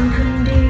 unconditional.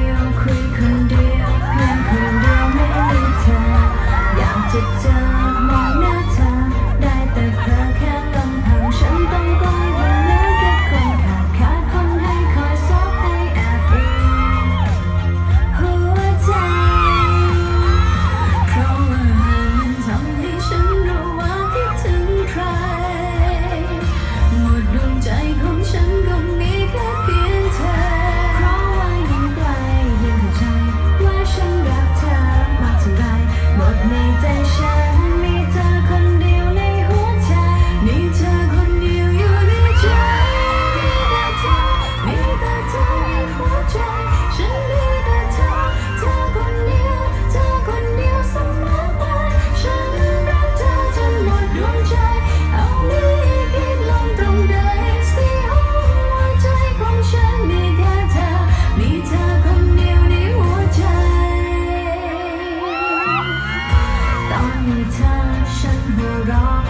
gone.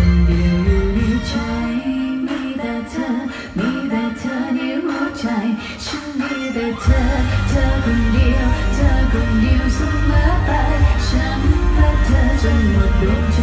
คนเดียวอยู่ใจมีแต่เธอ มีแต่เธอในหัวใจ ฉันมีแต่เธอ เธอคนเดียว เธอคนเดียวเสมอไป ฉันรักเธอจนหมดดวงใจ